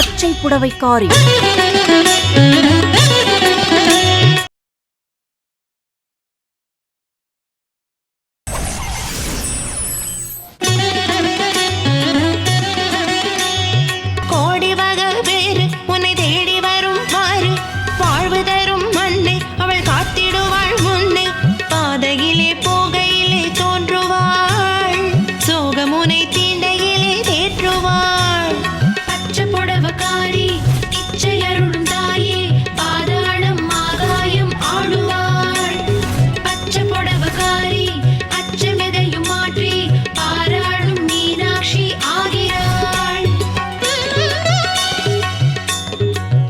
பச்சை புடவைக்காரி.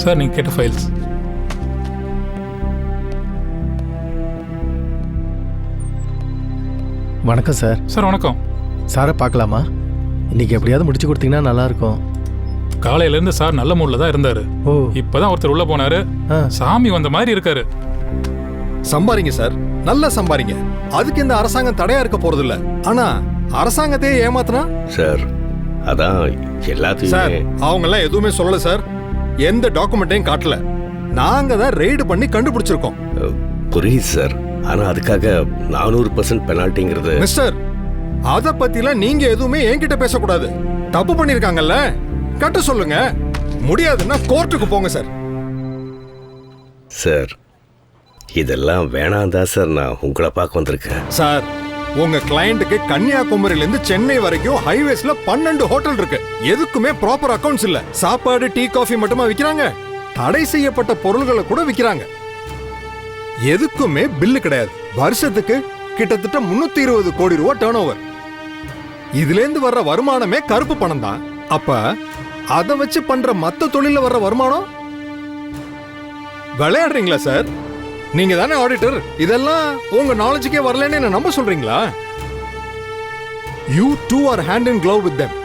சார் நீங்கள் கேட்ட ஃபைல்ஸ் வணக்கம் சார். சார் வணக்கம். சாரை பார்க்கலாமா? இன்னைக்கு எப்படியாவது முடிச்சு கொடுத்தீங்கன்னா நல்லா இருக்கும் காலையிலேருந்து சார் நல்ல மூடில் தான் இருந்தார். ஓ. இப்போ தான் ஒருத்தர் உள்ளே போனார். ஆ. சாமி வந்த மாதிரி இருக்காரு. சம்பாரிங்க சார். நல்லா சம்பாரிங்க. அதுக்கு இந்த அரசாங்கம் தடையா இருக்க போறது இல்ல ஆனா அரசாங்கத்தையே ஏமாத்துனா? சார் அதான் சார் எல்லாத்தையுமே அவங்க எல்லாம் எதுவுமே சொல்லல சார். எந்த டாக்குமெண்ட்டையும் காட்டல. நாங்க தான் ரெய்டு பண்ணி கண்டுபிடிச்சிருக்கோம். புரியுது சார். ஆனா அதுக்காக நானூறு பர்சன்ட் பெனால்ட்டிங்கிறது மிஸ்டர் அத பத்திலாம் நீங்க எதுவுமே என்கிட்ட பேசக்கூடாது. தப்பு பண்ணிருக்காங்கல்ல? கட்ட சொல்லுங்க. முடியாதுன்னா கோர்ட்டுக்கு போங்க சார். சார் இதெல்லாம் வேணாம் தான் சார். நான் உங்களை பார்க்க வந்திருக்கேன். சார் உங்க கிளையண்ட்டுக்கு கன்னியாகுமரியில இருந்து சென்னை வரைக்கும் ஹைவேஸ்ல பன்னெண்டு ஹோட்டல் இருக்கு. எதுக்குமே ப்ராப்பர் அக்கவுண்ட்ஸ் இல்ல. சாப்பாடு டீ காஃபி மட்டுமா விக்கிறாங்க. தடை செய்யப்பட்ட பொருள்களை கூட விக்கிறாங்க. எதுக்குமே பில்லு கிடையாது. வருஷத்துக்கு கிட்டத்தட்ட முன்னூத்தி இருபது கோடி ரூபா டேர்ன் ஓவர் இதுல இருந்து வர்ற வருமானமே கருப்பு பணம் தான். அப்ப அதை வச்சு பண்ற மத்த தொழில வர்ற வருமானம்? விளையாடுறீங்களா சார் நீங்க தானே ஆடிட்டர் இதெல்லாம் உங்க நாலேஜுக்கே வரலன்னு என்ன நம்ப சொல்றீங்களா? You two are hand in glove with them.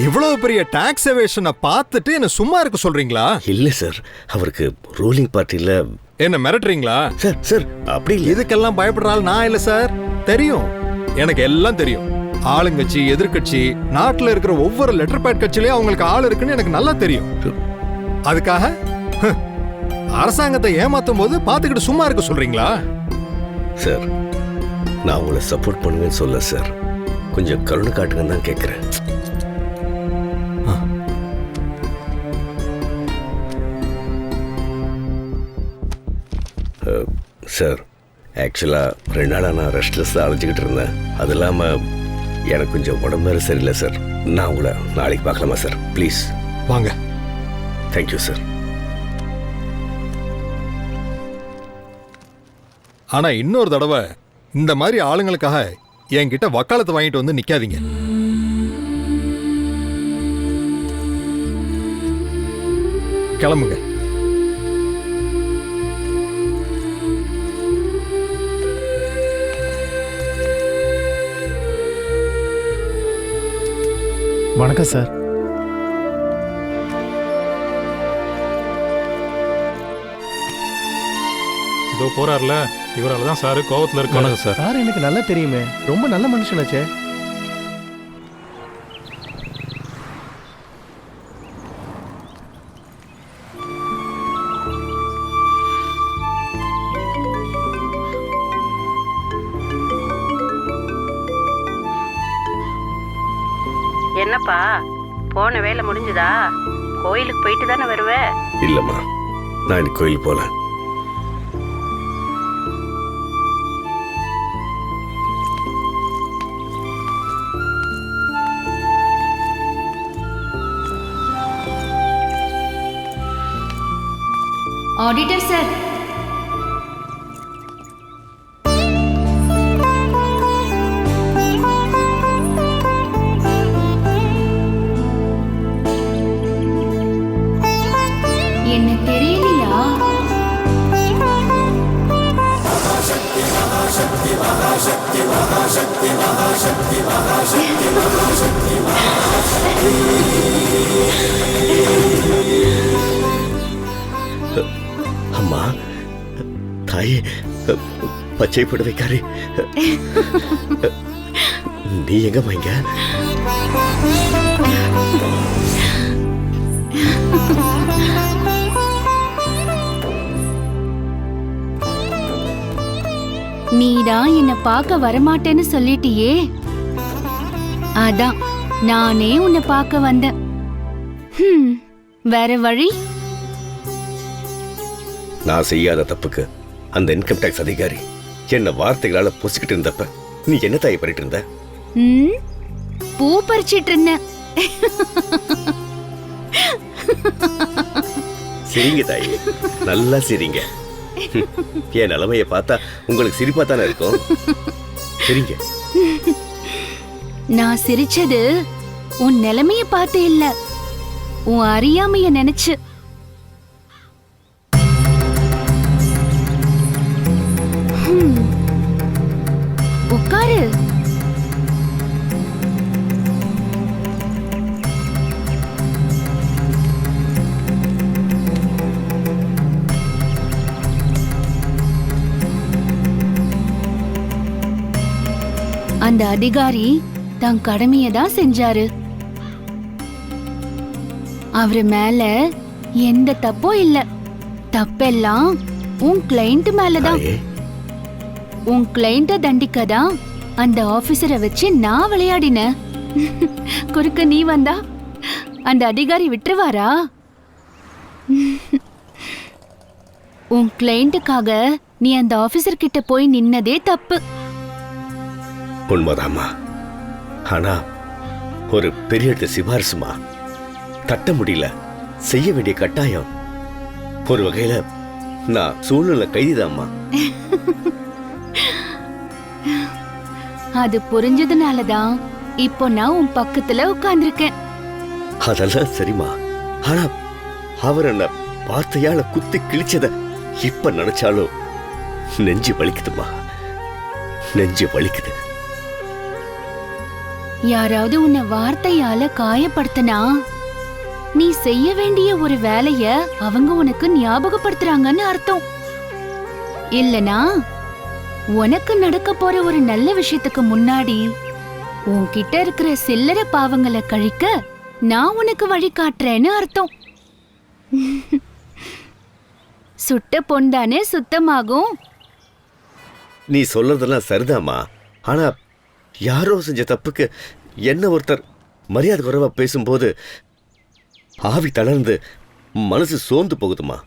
இவ்வளவு பெரிய டாக்ஸ் எவேஷனை பார்த்துட்டு என்ன சும்மா இருக்க சொல்றீங்களா? இல்லை சார் அவருக்கு ரூலிங் பார்ட்டியில் என்ன மிரட்டுறீங்களா? சார் சார் அப்படி இல்லை. இதுக்கெல்லாம் பயப்படுற ஆள் நான் இல்ல சார் தெரியும். எனக்கு எல்லாம் தெரியும். ஆளுங்கட்சி எதிர்க்கட்சி நாட்டுல இருக்கிற ஒவ்வொரு லெட்டர் பேட் கட்சியிலயும் அவங்களுக்கு ஆள் இருக்குன்னு எனக்கு நல்லா தெரியும். அதுக்காக ஹ், அரசாங்கத்தை ஏமாத்தும் போது பாத்துக்கிட்டு சும்மா இருக்க சொல்றீங்களா? சார் நான் உங்களை சப்போர்ட் பண்ணுவேன்னு சொல்ல சார் கொஞ்சம் கருணை காட்டுங்கன்னு தான் கேட்குறேன் சார் ஆக்சுவலாக ரெண்டு நாளாக நான் ரெஸ்ட்லெஸ் தான் அழைச்சிக்கிட்டு இருந்தேன். அது இல்லாமல் எனக்கு கொஞ்சம் உடம்பு வேறு சரியில்லை சார் நான் உங்களை நாளைக்கு பார்க்கலாமா சார் ப்ளீஸ் வாங்க. தேங்க்யூ சார் ஆனா இன்னொரு தடவை இந்த மாதிரி ஆளுங்களுக்காக என்கிட்ட வக்காலத்து வாங்கிட்டு வந்து நிக்காதீங்க. கிளம்புங்க. வணக்கம் சார். இதோ போறாருல. இவரால தான் சார் கோவத்துல இருக்காரு. சார். சார் எனக்கு நல்லா தெரியுமே. ரொம்ப நல்ல மனுஷனாச்சே. வேலை முடிஞ்சுதா? கோயிலுக்கு போயிட்டு தானே வருவ? இல்லைம்மா நான் இன்னைக்கு கோயில் போல. ஆடிட்டர் சார் பச்சை புடவைக்காரி நீ எங்கம்மா இங்க நீதான் என்ன பார்க்க வரமாட்டேன்னு சொல்லிட்டியே. அதான் நானே உன்னை பார்க்க வந்தேன். வேற வழி? நான் செய்யாத தப்புக்கு அந்த இன்கம் டேக்ஸ் அதிகாரி என்ன வார்த்தைகளால பொசிக்கிட்டு இருந்தப்ப நீ என்ன தாயை பண்ணிட்டு இருந்த? பூ பறிச்சிட்டு இருந்தேன் சிரிங்க தாயி. நல்லா சிரிங்க. என் நிலைமைய பார்த்தா உங்களுக்கு சிரிப்பா தானே இருக்கும்? சிரிங்க. நான் சிரிச்சது உன் நிலைமைய பார்த்து இல்ல. உன் அறியாமைய நினைச்சு. உட்காரு. அந்த அதிகாரி தன் கடமையை தான் செஞ்சாரு. அவரு மேல எந்த தப்பும் இல்ல. தப்பெல்லாம் உன் கிளைண்ட் மேலதான் உன் கிளைண்ட தண்டிக்க தான் அந்த ஆபீசரை வச்சு நான் விளையாடினேன் குறுக்க நீ வந்தா அந்த அதிகாரி விட்டுருவாரா? உன் கிளைண்ட்டுக்காக நீ அந்த ஆபீசர் கிட்ட போய் நின்னதே தப்பு. உண்மைதாம்மா. ஆனா ஒரு பெரிய சிபாரிசுமா? தட்ட முடியல. செய்ய வேண்டிய கட்டாயம். ஒரு வகையில நான் சூழ்நிலை கைதிதாம்மா. அது புரிஞ்சதுனாலதான் இப்போ நான் உன் பக்கத்துல உட்கார்ந்திருக்கேன். அதெல்லாம் சரிம்மா. ஆனா அவர் என்ன வார்த்தையால குத்தி கிழிச்சத இப்ப நினைச்சாலும் நெஞ்சு வலிக்குதுமா நெஞ்சு வலிக்குது. யாராவது உன்னை வார்த்தையால காயப்படுத்தினா நீ செய்ய வேண்டிய ஒரு வேலைய அவங்க உனக்கு ஞாபகப்படுத்துறாங்கன்னு அர்த்தம். இல்லனா உனக்கு நடக்க போற ஒரு நல்ல விஷயத்துக்கு முன்னாடி உன்கிட்ட இருக்கிற சில்லற பாவங்களை கழிக்க நான் உனக்கு வழி காட்டுறேன்னு அர்த்தம். சுட்ட பொண்டானே சுத்தமாகும்? நீ சொல்றதெல்லாம் சரிதாம்மா. ஆனா யாரோ செஞ்ச தப்புக்கு என்ன ஒருத்தர் மரியாதை குறைவா பேசும்போது ஆவி தளர்ந்து மனசு சோர்ந்து போகுதுமா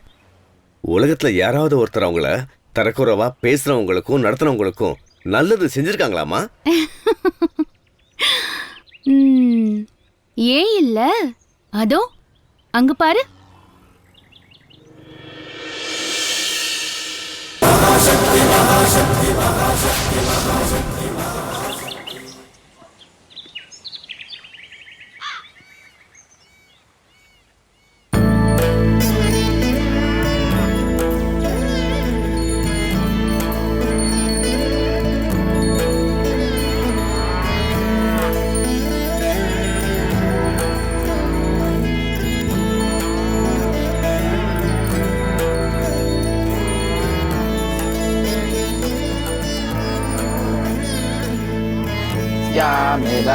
உலகத்துல யாராவது ஒருத்தர் அவங்கள தரக்குறவா பேசுறவங்களுக்கும் நடத்துறவங்களுக்கும் நல்லது செஞ்சிருக்காங்களாமா ஏன் இல்ல? அதோ அங்க பாரு. மகாசக்தி மகாசக்தி மகாசக்தி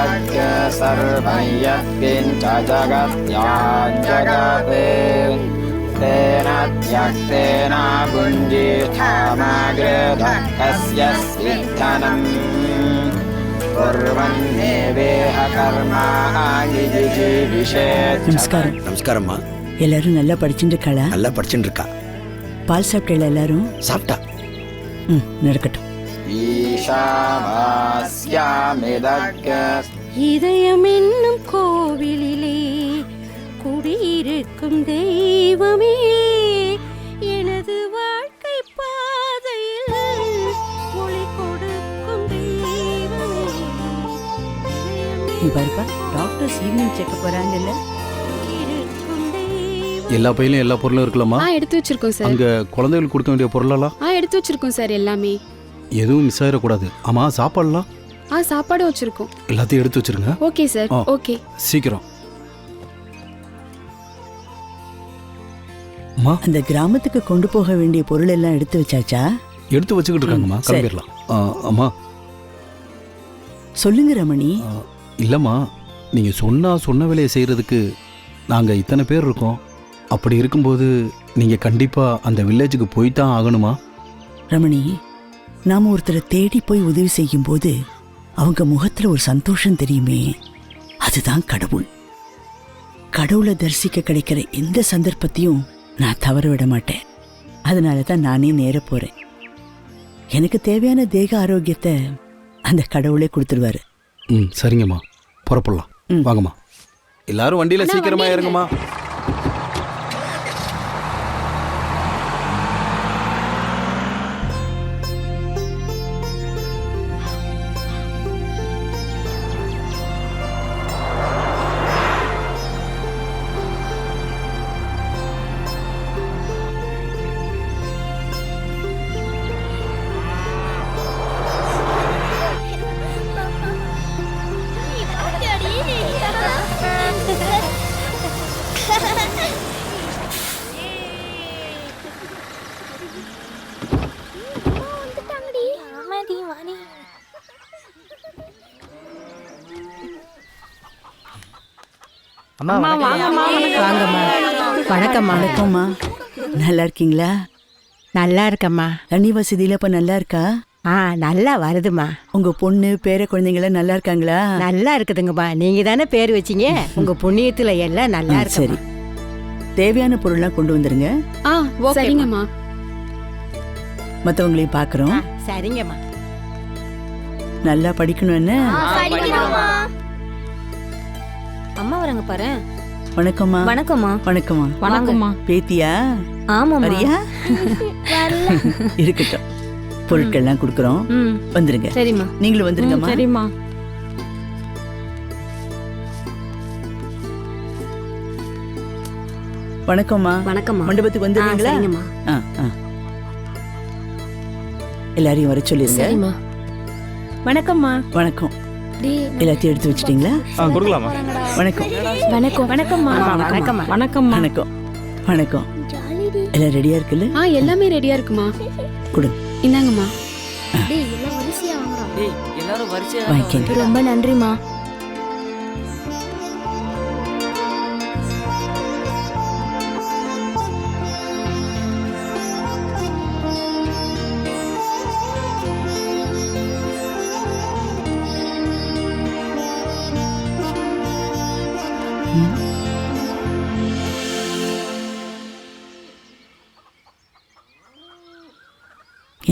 स्यामिदग् सर्वं यत्किञ्च जगत्याञ्जगते तेन त्यक्तेन पुञ्जीथामग्रेधः कस्य स्विद्धनम् कुर्वन्नेवेह कर्माणि जिजीविषेत् நமஸ்காரம் நமஸ்காரம்மா எல்லாரும் நல்லா படிச்சுட்டு இருக்காளா நல்லா படிச்சுட்டு இருக்கா பால் சாப்பிட்டேல எல்லாரும் சாப்பிட்டா ம் நடக்கட்டும் ஈஷாவாஸ்யாமிதக்க இதயம் என்னும் கோவிலிலே குடியிருக்கும் தெய்வமே எனது வாழ்க்கை பாதையில் ஒளி கொடுக்கும் தெய்வமே. டாக்டர்ஸ் ஈவினிங் செக்கப் வராங்கல்ல. எல்லா பையிலும் எல்லா பொருளும் இருக்கலாமா எடுத்து வச்சிருக்கோம் சார். அங்க குழந்தைகளுக்கு கொடுக்க வேண்டிய பொருளெல்லாம்? எடுத்து வச்சிருக்கோம் சார் எல்லாமே. எதுவும் மிஸ் ஆயிடக்கூடாது. ஆமா சாப்பாடுலாம்? ஆ சாப்பாடு வச்சிருக்கோம். எல்லாத்தையும் எடுத்து வச்சிருங்க. ஓகே சார் ஆ. ஓகே. சீக்கிரம். அம்மா அந்த கிராமத்துக்கு கொண்டு போக வேண்டிய பொருள் எல்லாம் எடுத்து வச்சாச்சா? எடுத்து வச்சுக்கிட்டு இருக்காங்கம்மா சரி. கிளம்பிடலாம். ஆ, அம்மா. சொல்லுங்க ரமணி. ஆ, இல்லைம்மா. நீங்கள் சொன்னா சொன்ன வேலையை செய்கிறதுக்கு நாங்கள் இத்தனை பேர் இருக்கோம். அப்படி இருக்கும்போது நீங்கள் கண்டிப்பாக அந்த வில்லேஜுக்கு போய் தான் ஆகணுமா? ரமணி நாம ஒருத்தரை தேடி போய் உதவி செய்யும் போது அவங்க முகத்துல ஒரு சந்தோஷம் தெரியுமே? அதுதான் கடவுள். கடவுளை தரிசிக்க கிடைக்கிற எந்த சந்தர்ப்பத்தையும் நான் தவற விட மாட்டேன். அதனால தான் நானே நேர போறேன். எனக்கு தேவையான தேக ஆரோக்கியத்தை அந்த கடவுளே கொடுத்துருவாரு. ம் சரிங்கம்மா. புறப்படலாம். வாங்கம்மா. எல்லாரும் வண்டியில் சீக்கிரமா இறங்குமா அம்மா வாங்கம்மா. வணக்கம்மா வணக்கம்மா. நல்லா இருக்கீங்களா? நல்லா இருக்கம்மா. தண்ணி வசதியில இப்ப நல்லா இருக்கா? ஆ நல்லா வருதுமா உங்க பொண்ணு பேர குழந்தைங்களாம் நல்லா இருக்காங்களா? நல்லா இருக்குதுங்கம்மா. நீங்க தானே பேர் வச்சீங்க? உங்க புண்ணியத்துல எல்லாம் நல்லா ஆ, சரி. தேவையான பொருள்லாம் கொண்டு வந்துருங்க. ஆ சரிங்கம்மா. மத்தவங்களையும் பாக்குறோம். சரிங்கம்மா. நல்லா படிக்கணும் என்ன? அம்மா வரங்க பாரு. வணக்கம்மா. வணக்கம்மா. வணக்கம்மா. வணக்கம்மா. பேத்தியா? ஆமாம்மா. வரியா? இருக்கட்டும். பொருட்கள்லாம் கொடுக்குறோம். வந்துருங்க. சரிம்மா. நீங்களும் வந்துருங்கம்மா. சரிம்மா. வணக்கம்மா. வணக்கம்மா. மண்டபத்துக்கு வந்துருவீங்களா சரிங்கம்மா. ஆ, ஆ. எல்லாரையும் வர சொல்லிருங்க. வணக்கம்மா. வணக்கம். எல்லாத்தையும் எடுத்து வச்சிட்டீங்களா? கொடுக்கலாமா? வணக்கம். வணக்கம். வணக்கம்மா. வணக்கம்மா வணக்கம்மா. வணக்கம். வணக்கம். எல்லாம் ரெடியா இருக்குல்ல? ஆ எல்லாமே ரெடியா இருக்குமா? கொடுங்க இந்தாங்கம்மா. வாங்கிக்கங்க. ரொம்ப நன்றிம்மா.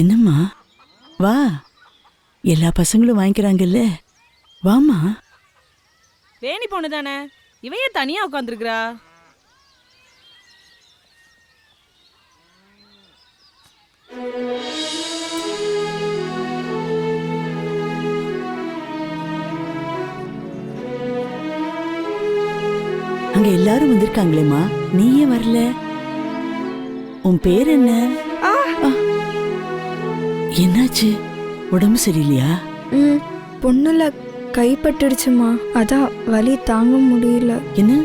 என்னம்மா? வா. எல்லா பசங்களும் வாங்கிக்கிறாங்கல்ல. வாமா வேணி பொண்ணு தானே? இவையே தனியா உட்காந்துருக்குறா அங்க எல்லாரும் வந்திருக்காங்களேம்மா. நீ ஏன் வரல. உன் பேர் என்ன. என்னாச்சு? உடம்பு சரியில்லையா? ம் பொண்ணுல கைப்பட்டுடுச்சுமா. அதான் வலி தாங்க முடியல. என்ன?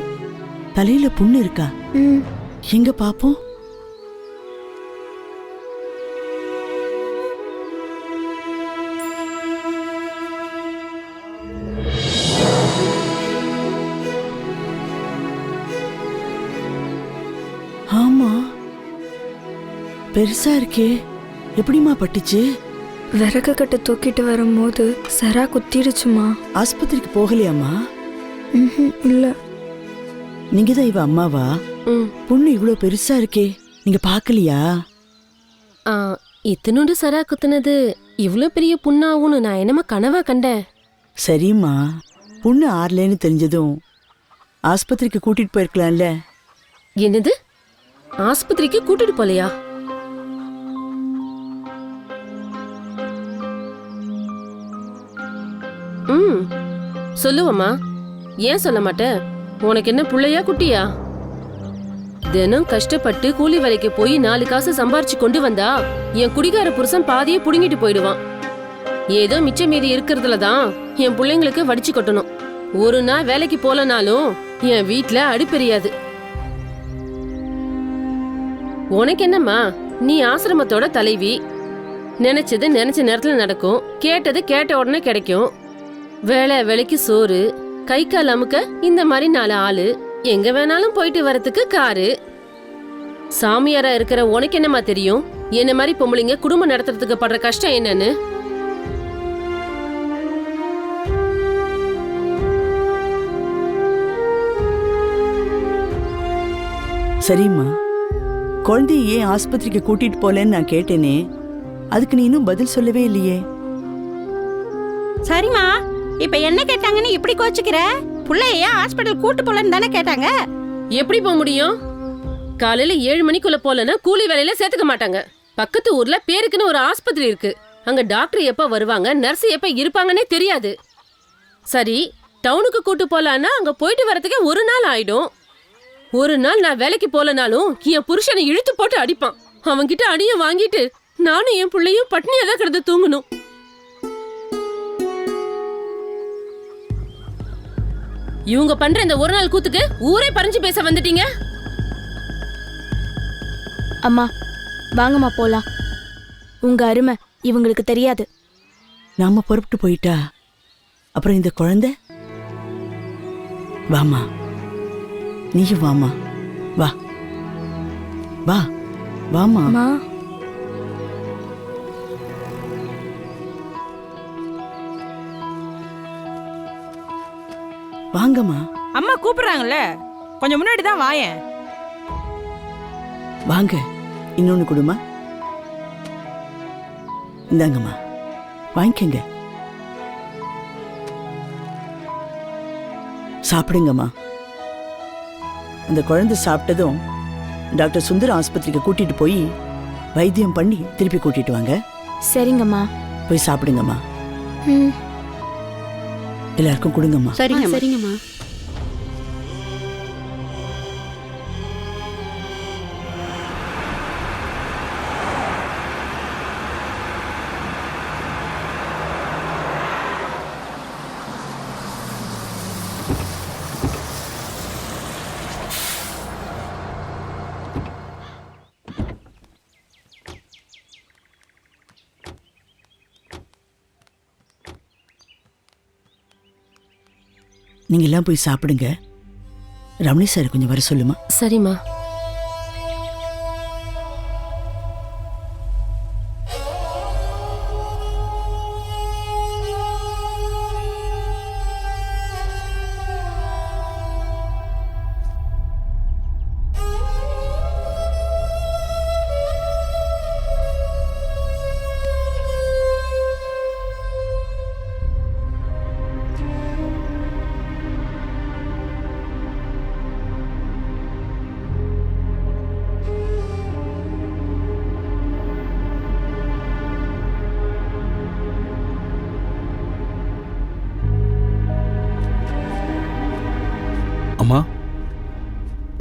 தலையில புண்ணு இருக்கா? ம். எங்க பாப்போம்? ஆமா. பெருசா இருக்கே. எப்படிம்மா பட்டுச்சு? விறகு கட்டை தூக்கிட்டு வரும்போது சரா குத்திடுச்சுமா. ஆஸ்பத்திரிக்கு போகலையாம்மா? இல்ல. நீங்க தான் இவ அம்மாவா? பொண்ணு இவ்வளோ பெருசா இருக்கே நீங்க பார்க்கலையா ஆ, இத்தினோண்டு சரா குத்துனது இவ்ளோ பெரிய புண்ணாகும்னு நான் என்னமா கனவா கண்டேன். சரிம்மா பொண்ணு ஆறலேன்னு தெரிஞ்சதும் ஆஸ்பத்திரிக்கு கூட்டிட்டு போயிருக்கலாம்ல. என்னது? ஆஸ்பத்திரிக்கு கூட்டிட்டு போலையா? சொல்லுவம்மா. ஏன் சொல்ல மாட்ட? உனக்கு என்ன பிள்ளையா குட்டியா? தினம் கஷ்டப்பட்டு கூலி வேலைக்கு போய் நாலு காசு சம்பாரிச்சு கொண்டு வந்தா என் குடிகார புருஷன் பாதியே புடுங்கிட்டு போயிடுவான். ஏதோ மிச்ச மீதி இருக்கிறதுல தான் என் பிள்ளைங்களுக்கு வடிச்சு கொட்டணும். ஒரு நாள் வேலைக்கு போலனாலும் என் வீட்ல அடுப்பெரியாது. உனக்கு என்னம்மா? நீ ஆசிரமத்தோட தலைவி. நினைச்சது நினைச்ச நேரத்துல நடக்கும். கேட்டது கேட்ட உடனே கிடைக்கும். வேலை வேலைக்கு சோறு கை கால் அமுக்க இந்த மாதிரி நாலு ஆளு எங்க வேணாலும் போயிட்டு வரதுக்கு காரு. சாமியாரா இருக்கிற உனக்கு என்னம்மா தெரியும்? என்ன மாதிரி பொம்பளைங்க குடும்பம் நடத்துறதுக்கு படுற கஷ்டம் என்னன்னு? சரிம்மா. குழந்தைய ஏன் ஆஸ்பத்திரிக்கு கூட்டிட்டு போலன்னு நான் கேட்டேனே. அதுக்கு நீ இன்னும் பதில் சொல்லவே இல்லையே. சரிம்மா. இப்ப என்ன கேட்டாங்கன்னு இப்படி கோச்சுக்கிற? புள்ளைய ஹாஸ்பிட்டல் கூட்டு போலன்னு தானே கேட்டாங்க. எப்படி போக முடியும்? காலையில ஏழு மணிக்குள்ள போலன்னா கூலி வேலையில சேர்த்துக்க மாட்டாங்க. பக்கத்து ஊர்ல பேருக்குன்னு ஒரு ஆஸ்பத்திரி இருக்கு. அங்க டாக்டர் எப்ப வருவாங்க நர்ஸ் எப்ப இருப்பாங்கன்னே தெரியாது. சரி டவுனுக்கு கூட்டு போலான்னா அங்க போயிட்டு வரதுக்கே ஒரு நாள் ஆயிடும். ஒரு நாள் நான் வேலைக்கு போலனாலும் என் புருஷனை இழுத்து போட்டு அடிப்பான். அவன்கிட்ட அடியை வாங்கிட்டு நானும் என் பிள்ளையும் பட்னியா தான் கிடந்து தூங்கணும். இவங்க பண்ற இந்த ஒரு நாள் கூத்துக்கு ஊரே பறிஞ்சு பேச வந்துட்டீங்க. அம்மா வாங்கம்மா போலாம். உங்க அருமை இவங்களுக்கு தெரியாது. நாம புறப்பட்டு போயிட்டா? அப்புறம் இந்த குழந்தை? வாமா நீயும் வாமா வா. வா. வாமா வாங்கம்மா. அம்மா கூப்பிடுறாங்கல்ல கொஞ்சம் முன்னாடி தான் வாயேன். வாங்க இன்னொன்னு கொடுமா. இந்தாங்கம்மா வாங்கிக்கங்க. சாப்பிடுங்கம்மா. அந்த குழந்தை சாப்பிட்டதும் டாக்டர் சுந்தர் ஆஸ்பத்திரிக்கு கூட்டிட்டு போய் வைத்தியம் பண்ணி திருப்பி கூட்டிட்டு வாங்க. சரிங்கம்மா. போய் சாப்பிடுங்கம்மா. ம். எல்லாருக்கும் கொடுங்கம்மா. சரிங்க சரிங்கம்மா. நீங்க எல்லாம் போய் சாப்பிடுங்க. ரமணி சார் கொஞ்சம் வர சொல்லுமா? சரிம்மா.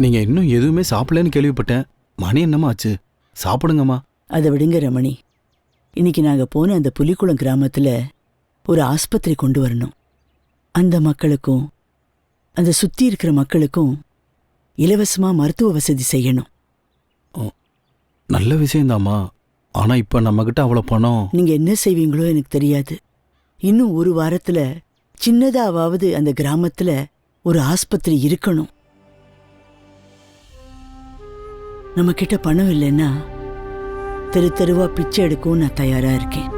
நீங்க இன்னும் எதுவுமே சாப்பிடலன்னு கேள்விப்பட்டேன். மணி என்னம்மா ஆச்சு? சாப்பிடுங்கம்மா. அதை விடுங்க ரமணி. இன்னைக்கு நாங்க போன அந்த புலிக்குளம் கிராமத்துல ஒரு ஆஸ்பத்திரி கொண்டு வரணும். அந்த மக்களுக்கும் அந்த சுத்தி இருக்கிற மக்களுக்கும் இலவசமா மருத்துவ வசதி செய்யணும். நல்ல விஷயம்தாம்மா ஆனா இப்ப நம்ம கிட்ட அவ்வளவு பணம். நீங்க என்ன செய்வீங்களோ எனக்கு தெரியாது. இன்னும் ஒரு வாரத்துல சின்னதாவது அந்த கிராமத்துல ஒரு ஆஸ்பத்திரி இருக்கணும். நம்ம கிட்ட பணம் இல்லைன்னா தெரு தெருவா பிச்சை எடுக்கவும் நான் தயாரா இருக்கேன்.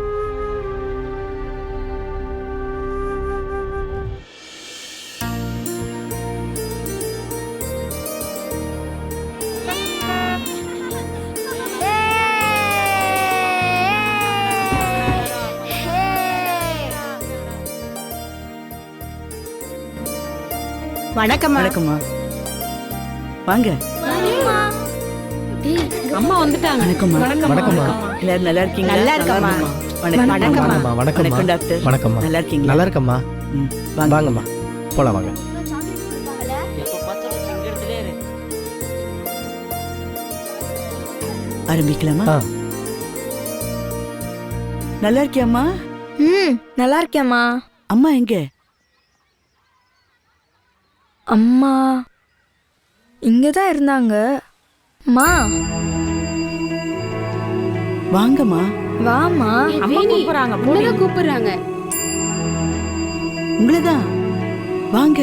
வணக்கம்மா. வணக்கம்மா. வாங்க. அம்மா வந்துட்டாங்க. வணக்கம்மா. வணக்கம்மா. எல்லாரும் நல்லா இருக்கீங்களா? நல்லா இருக்கம்மா. வணக்கம். வணக்கம்மா. வணக்கம் டாக்டர். வணக்கம்மா. நல்லா இருக்கீங்களா? நல்லா இருக்கம்மா. ம், வாங்க. வாங்கம்மா. போலாம் வாங்க. ஆரம்பிக்கலாமா. நல்லா இருக்கியாம்மா? ம் நல்லா இருக்கேம்மா. அம்மா எங்க? அம்மா இங்கே தான் இருந்தாங்க. அம்மா வாங்கம்மா. வாம்மா. அம்மா கூப்பிடுறாங்க போடி. கூப்பிடுறாங்க? உங்களதான். வாங்க.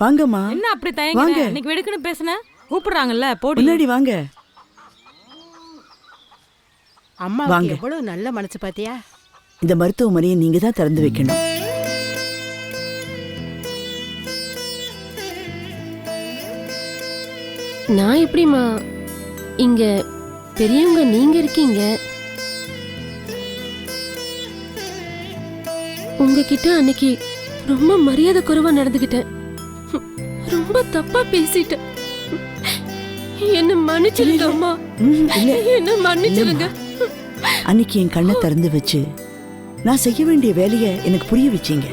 வாங்கம்மா. என்ன அப்படி வாங்க. தயங்க இன்னைக்கு வெடுக்குன்னு பேசுன? கூப்பிடுறாங்கல்ல போடி. முன்னாடி வாங்க. அம்மா வாங்க. எவ்வளவு நல்ல மனசு பாத்தியா? இந்த மருத்துவமனையை நீங்க தான் திறந்து வைக்கணும். நான் எப்படிம்மா? இங்க பெரியவங்க நீங்க இருக்கீங்க. உங்ககிட்ட அன்னைக்கு ரொம்ப மரியாதை குறைவா நடந்துகிட்டேன். ரொம்ப தப்பா பேசிட்டேன். என்ன மன்னிச்சிருங்க அம்மா என்ன மன்னிச்சிருங்க. அன்னைக்கு என் கண்ணை திறந்து வச்சு நான் செய்ய வேண்டிய வேலையை எனக்கு புரிய வச்சீங்க.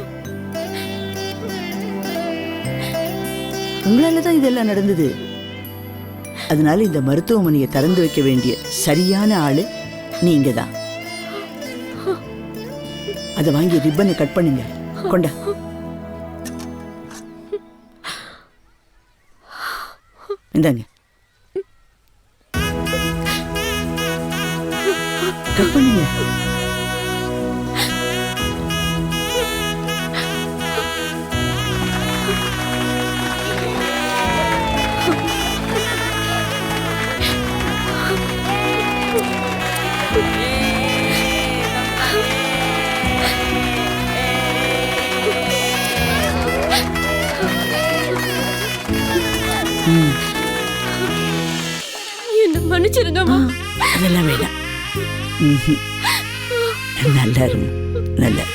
உங்களால தான் இதெல்லாம் நடந்தது. அதனால இந்த மருத்துவமனையை திறந்து வைக்க வேண்டிய சரியான ஆளு நீங்க தான். அதை வாங்கி ரிப்பனை கட் பண்ணுங்க. கொண்டா. இந்தாங்க. கட் பண்ணுங்க. என்ன மன்னிச்சிருங்க அம்மா அதெல்லாம் வேண்டாம் நல்லா.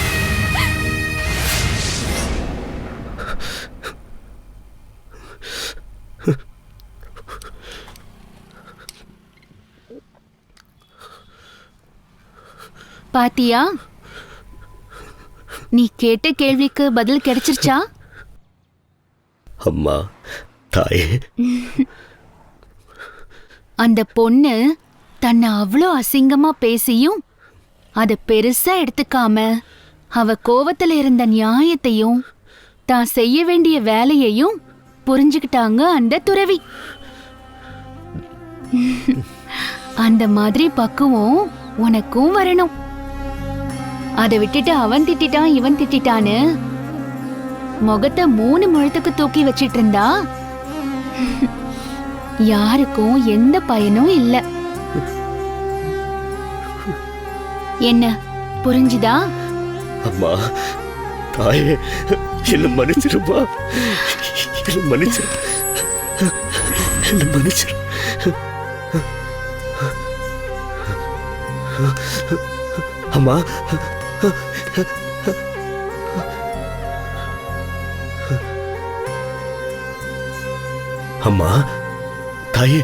பாத்தியா? நீ கேட்ட கேள்விக்கு பதில் கிடைச்சிருச்சா? அம்மா தாயே. அந்த பொண்ணு தன்னை அவ்வளோ அசிங்கமா பேசியும் அத பெருசா எடுத்துக்காம அவ கோவத்துல இருந்த நியாயத்தையும் தான் செய்ய வேண்டிய வேலையையும் புரிஞ்சுக்கிட்டாங்க அந்த துறவி. அந்த மாதிரி பக்குவம் உனக்கும் வரணும். அதை விட்டுட்டு அவன் திட்டிட்டான் இவன் திட்டிட்டானு முகத்தை மூணு முழத்துக்கு தூக்கி வச்சிட்டு இருந்தா யாருக்கும் எந்த பயனும் இல்ல. என்ன புரிஞ்சுதா? அம்மா தாயே என்ன மன்னிச்சிருப்பா என்ன மன்னிச்சிரு. என்ன மன்னிச்சிரு. அம்மா அம்மா தாயே.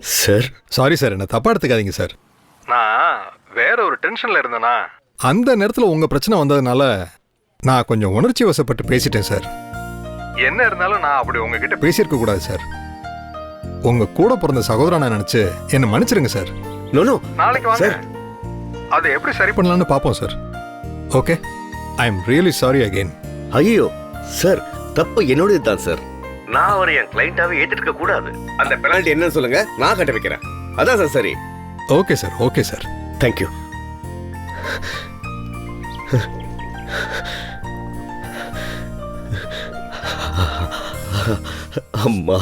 சார். சாரி சார் என்ன தப்பா எடுத்துக்காதீங்க சார் நான் வேற ஒரு டென்ஷன்ல இருந்தேனா? அந்த நேரத்தில் உங்க பிரச்சனை வந்ததுனால நான் கொஞ்சம் உணர்ச்சி வசப்பட்டு பேசிட்டேன் சார். என்ன இருந்தாலும் நான் அப்படி உங்ககிட்ட பேசியிருக்க கூடாது சார். உங்க கூட பிறந்த சகோதரனை நினைச்சு என்ன மன்னிச்சிருங்க சார். நோ நோ நாளைக்கு வாங்க. சார். அதை எப்படி சரி பண்ணலாம்னு பார்ப்போம் sir. Okay I am really sorry again ஐயோ சார் தப்பு என்னோடது தான் சார் நான் அவரை என் கிளைண்டாவே ஏத்துக்க கூடாது. அந்த பெனால்ட்டி என்னன்னு சொல்லுங்க. நான் கட்ட வைக்கிறேன். அதான் சார். சரி okay sir okay sir thank you அம்மா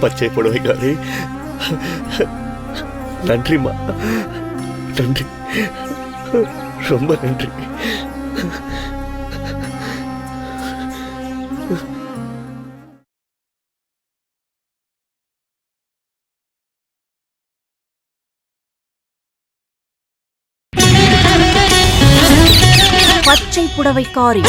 பச்சை புடவைக்காரி நன்றிம்மா. நன்றி. ரொம்ப நன்றி. பச்சை புடவைக்காரி.